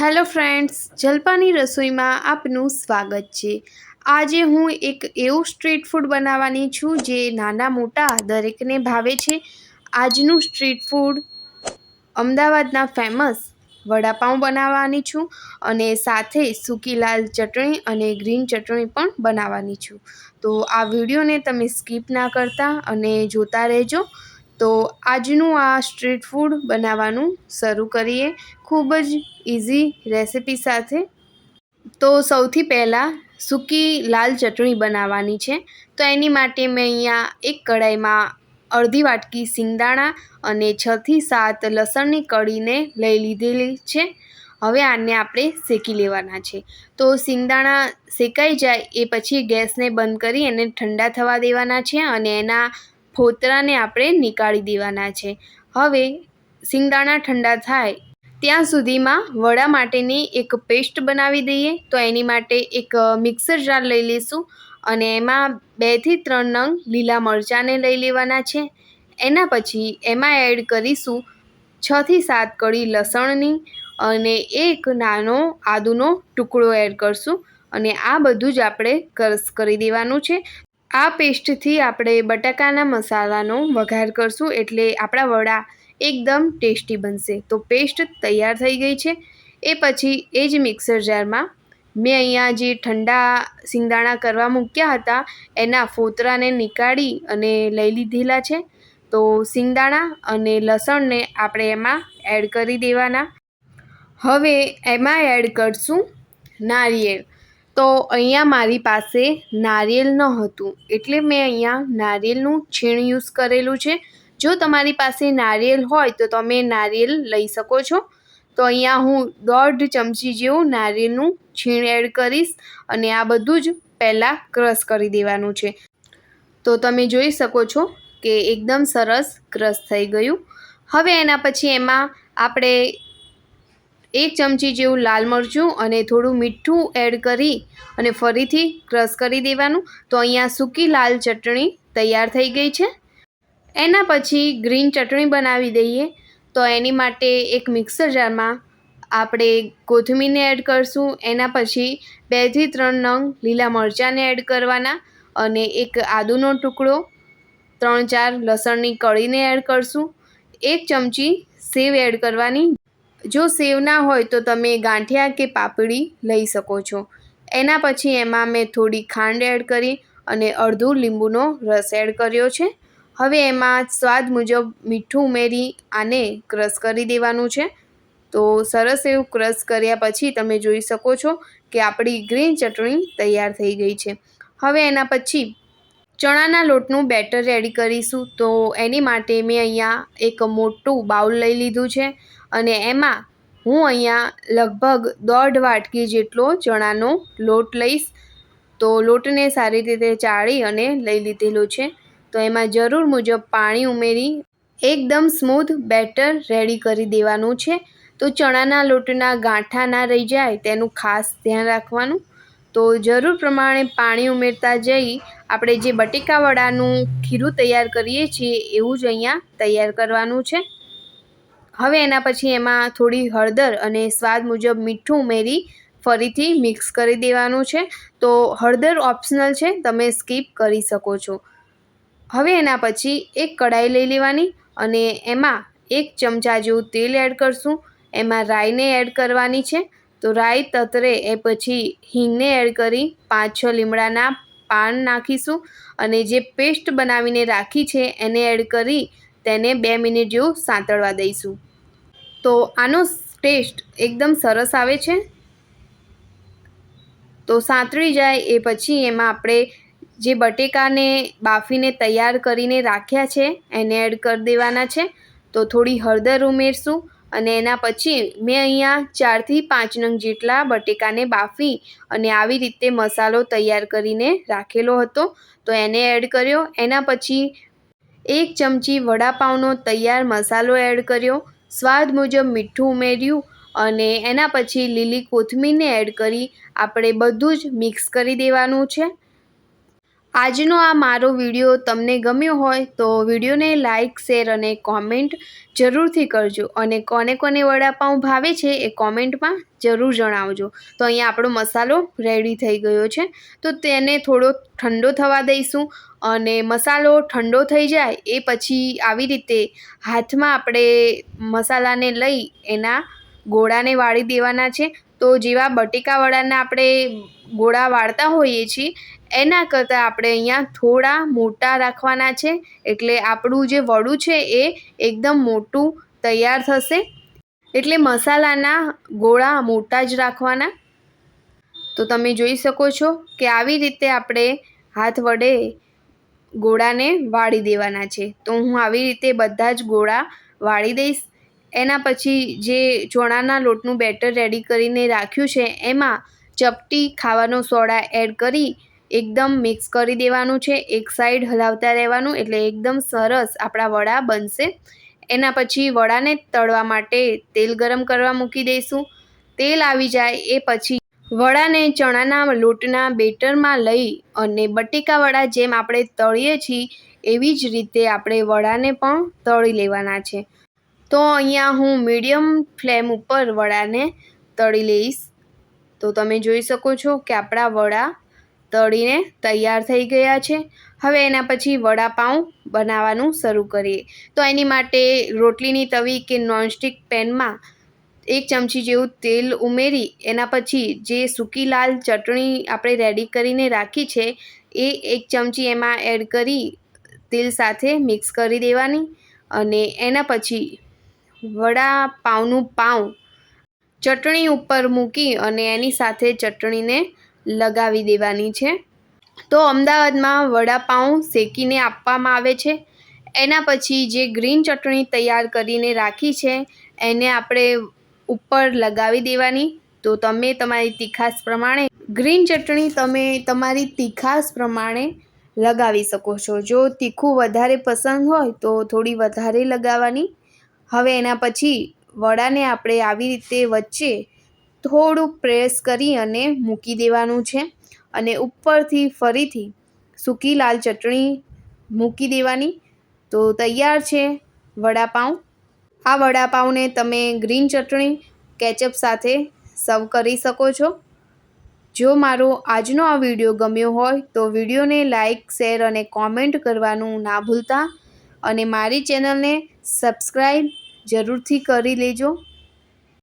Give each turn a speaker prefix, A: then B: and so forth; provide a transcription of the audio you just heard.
A: Hello friends, જલપાની રસોઈમાં આપનું સ્વાગત છે. આજે હું એક એવું સ્ટ્રીટ ફૂડ બનાવવાની છું જે નાના મોટા દરેકને ભાવે છે. આજનું સ્ટ્રીટ ફૂડ અમદાવાદના ફેમસ વડાપાઉં બનાવવાની છું અને સાથે સૂકી લાલ ચટણી અને ગ્રીન ચટણી પણ બનાવવાની છું. તો આ વિડીયોને તમે સ્કીપ ના કરતા અને જોતા રહેજો. તો આજનું આ સ્ટ્રીટ ફૂડ બનાવવાનું શરૂ કરીએ. ખૂબ જ ઇઝી રેસિપી સાથે. તો સૌથી પહેલાં સૂકી લાલ ચટણી બનાવવાની છે. તો એની માટે મેં અહીંયા એક કઢાઈમાં અડધી વાટકી સિંગદાણા અને છથી સાત લસણની કળીને લઈ લીધેલી છે. હવે આને આપણે શેકી લેવાના છે. તો સિંગદાણા શેકાઈ જાય એ પછી ગેસને બંધ કરી એને ઠંડા થવા દેવાના છે અને એના ફોતરાને આપણે નીકાળી દેવાના છે. હવે સિંગદાણા ઠંડા થાય ત્યાં સુધીમાં વડા માટેની એક પેસ્ટ બનાવી દઈએ. તો એની માટે એક મિક્સર જાર લઈ લઈશું અને એમાં બેથી ત્રણ નંગ લીલા મરચાંને લઈ લેવાના છે. એના પછી એમાં એડ કરીશું છથી સાત કળી લસણની અને એક નાનો આદુનો ટુકડો એડ કરશું અને આ બધું જ આપણે કરસ કરી દેવાનું છે. આ પેસ્ટથી આપણે બટાકાના મસાલાનો વઘાર કરશું એટલે આપણા વડા એકદમ ટેસ્ટી બનશે. તો પેસ્ટ તૈયાર થઈ ગઈ છે. એ પછી એ જ મિક્સર જારમાં મેં અહીંયા જે ઠંડા સિંગદાણા કરવા મૂક્યા હતા, એના ફોતરાને નીકાળી અને લઈ લીધેલા છે. તો સિંગદાણા અને લસણને આપણે એમાં એડ કરી દેવાના. હવે એમાં એડ કરશું નારિયેળ. તો અહીંયા મારી પાસે નારિયેળ ન હતું એટલે મેં અહીંયા નારિયેળનું છીણ યુઝ કરેલું છે. જો તમારી પાસે નારિયેળ હોય તો તમે નારિયેળ લઈ શકો છો. તો અહીંયા હું દોઢ ચમચી જેવું નારિયેળનું છીણ એડ કરીશ અને આ બધું જ પહેલાં ક્રશ કરી દેવાનું છે. તો તમે જોઈ શકો છો કે એકદમ સરસ ક્રશ થઈ ગયું. હવે એના પછી એમાં આપણે એક ચમચી જેવું લાલ મરચું અને થોડું મીઠું એડ કરી અને ફરીથી ક્રશ કરી દેવાનું. તો અહીંયા સૂકી લાલ ચટણી તૈયાર થઈ ગઈ છે. એના પછી ગ્રીન ચટણી બનાવી દઈએ. તો એની માટે એક મિક્સર જારમાં આપણે કોથમીરને એડ કરશું. એના પછી બેથી ત્રણ નંગ લીલા મરચાંને એડ કરવાના અને એક આદુનો ટુકડો, ત્રણ ચાર લસણની કળીને એડ કરશું. એક ચમચી સેવ એડ કરવાની જો સેવ ના હોય તો તમે ગાંઠિયા કે પાપડી લઈ શકો છો. એના પછી એમાં મેં થોડી ખાંડ એડ કરી અને અડધું લીંબુનો રસ એડ કર્યો છે. હવે એમાં સ્વાદ મુજબ મીઠું ઉમેરી આને ક્રશ કરી દેવાનું છે. તો સરસ એવું ક્રશ કર્યા પછી તમે જોઈ શકો છો કે આપણી ગ્રીન ચટણી તૈયાર થઈ ગઈ છે. હવે એના પછી ચણાના લોટનું બેટર રેડી કરીશું. તો એની માટે મેં અહીંયા એક મોટું બાઉલ લઈ લીધું છે. અને એમાં હું અહીંયા લગભગ દોઢ વાટકી જેટલો ચણાનો લોટ લઈશ. તો લોટને સારી રીતે ચાળી અને લઈ લીધેલો છે. તો એમાં જરૂર મુજબ પાણી ઉમેરી એકદમ સ્મૂથ બેટર રેડી કરી દેવાનું છે. તો ચણાના લોટના ગાંઠા ના રહી જાય તેનું ખાસ ધ્યાન રાખવાનું. તો જરૂર પ્રમાણે પાણી ઉમેરતા જઈ આપણે જે બટેકા વડાનું ખીરું તૈયાર કરીએ છીએ એવું જ અહીંયા તૈયાર કરવાનું છે. હવે એના પછી એમાં થોડી હળદર અને સ્વાદ મુજબ મીઠું ઉમેરી ફરીથી મિક્સ કરી દેવાનું છે. તો હળદર ઓપ્શનલ છે, તમે સ્કીપ કરી શકો છો. હવે એના પછી એક કઢાઈ લઈ લેવાની અને એમાં એક ચમચા જેવું તેલ એડ કરશું. એમાં રાઈને એડ કરવાની છે. તો રાઈ તતરે એ પછી હિંગને એડ કરી પાંચ છ લીમડાના પાન નાખીશું અને જે પેસ્ટ બનાવીને રાખી છે એને એડ કરી તેને બે મિનિટ જેવું સાંતળવા દઈશું. તો આનો ટેસ્ટ એકદમ સરસ આવે છે. તો સાંતળી જાય એ પછી એમાં આપણે જે બટેકાને બાફીને તૈયાર કરીને રાખ્યા છે, એને એડ કરી દેવાના છે. તો થોડી હળદર ઉમેરશું અને એના પછી મેં અહીંયા ચારથી પાંચ નંગ જેટલા બટેકાને બાફી અને આવી રીતે મસાલો તૈયાર કરીને રાખેલો હતો. તો એને એડ કર્યો. એના પછી એક ચમચી વડાપાઉંનો તૈયાર મસાલો એડ કર્યો. સ્વાદ મુજબ મીઠું ઉમેર્યું અને એના પછી લીલી કોથમીરને એડ કરી આપણે બધું જ મિક્સ કરી દેવાનું છે. આજનો આ મારો વીડિયો તમને ગમ્યો હોય તો વિડીયોને લાઇક શેર અને કોમેન્ટ જરૂરથી કરજો. અને કોને કોને વડાપાઉં ભાવે છે એ કોમેન્ટમાં જરૂર જણાવજો. તો અહીંયા આપણો મસાલો રેડી થઈ ગયો છે. તો તેને થોડો ઠંડો થવા દઈશું. અને મસાલો ઠંડો થઈ જાય એ પછી આવી રીતે હાથમાં આપણે મસાલાને લઈ એના ગોળાને વાળી દેવાના છે. તો જેવા બટેકા વડાના આપણે ગોળા વાળતા હોઈએ છીએ, એના કરતાં આપણે અહીંયા થોડા મોટા રાખવાના છે. એટલે આપણું જે વડું છે એ એકદમ મોટું તૈયાર થશે. એટલે મસાલાના ગોળા મોટા જ રાખવાના. તો તમે જોઈ શકો છો કે આવી રીતે આપણે હાથ વડે ગોળાને વાળી દેવાના છે. તો હું આવી રીતે બધા જ ગોળા વાળી દઈશ. એના પછી જે ચોણાના લોટનું બેટર રેડી કરીને રાખ્યું છે, એમાં ચપટી ખાવાનો સોડા એડ કરી એકદમ મિક્સ કરી દેવાનું છે, એક સાઈડ હલાવતા રહેવાનું એટલે એકદમ સરસ આપણા વડા બનશે. એના પછી વડાને તળવા માટે તેલ ગરમ કરવા મૂકી દઈશું. તેલ આવી જાય એ પછી વડાને ચણાના લોટના બેટરમાં લઈ અને બટેકા વડા જેમ આપણે તળીએ છીએ, એવી જ રીતે આપણે વડાને પણ તળી લેવાના છે. તો અહીંયા હું મીડિયમ ફ્લેમ ઉપર વડાને તળી લઈશ. તો તમે જોઈ શકો છો કે આપણા વડા તળીને તૈયાર થઈ ગયા છે. હવે એના પછી વડાપાઉં બનાવવાનું શરૂ કરીએ. તો એની માટે રોટલીની તવી કે નોનસ્ટિક પેનમાં એક ચમચી જેવું તેલ ઉમેરી, એના પછી જે સૂકી લાલ ચટણી આપણે રેડી કરીને રાખી છે, એ એક ચમચી એમાં એડ કરી તેલ સાથે મિક્સ કરી દેવાની અને એના પછી વડાપાઉંનું પાઉં ચટણી ઉપર મૂકી અને એની સાથે ચટણીને લગાવી દેવાની છે. તો અમદાવાદમાં વડાપાઉં શેકીને આપવામાં આવે છે. એના પછી જે ગ્રીન ચટણી તૈયાર કરીને રાખી છે, એને આપણે ઉપર લગાવી દેવાની. તો તમે તમારી તીખાસ પ્રમાણે ગ્રીન ચટણી તમે તમારી તીખાસ પ્રમાણે લગાવી શકો છો. જો તીખું વધારે પસંદ હોય તો થોડી વધારે લગાવવાની. હવે એના પછી વડાને આપણે આવી રીતે વચ્ચે થોડું પ્રેસ કરી અને મૂકી દેવાનું છે અને ઉપરથી ફરીથી સૂકી લાલ ચટણી મૂકી દેવાની. તો તૈયાર છે વડાપાઉં. આ વડાપાઉંને તમે ગ્રીન ચટણી, કેચઅપ સાથે સર્વ કરી શકો છો. જો મારો આજનો આ વીડિયો ગમ્યો હોય તો વિડીયોને લાઇક શેર અને કોમેન્ટ કરવાનું ના ભૂલતા. અને મારી ચેનલને સબસ્ક્રાઈબ જરૂરથી કરી લેજો.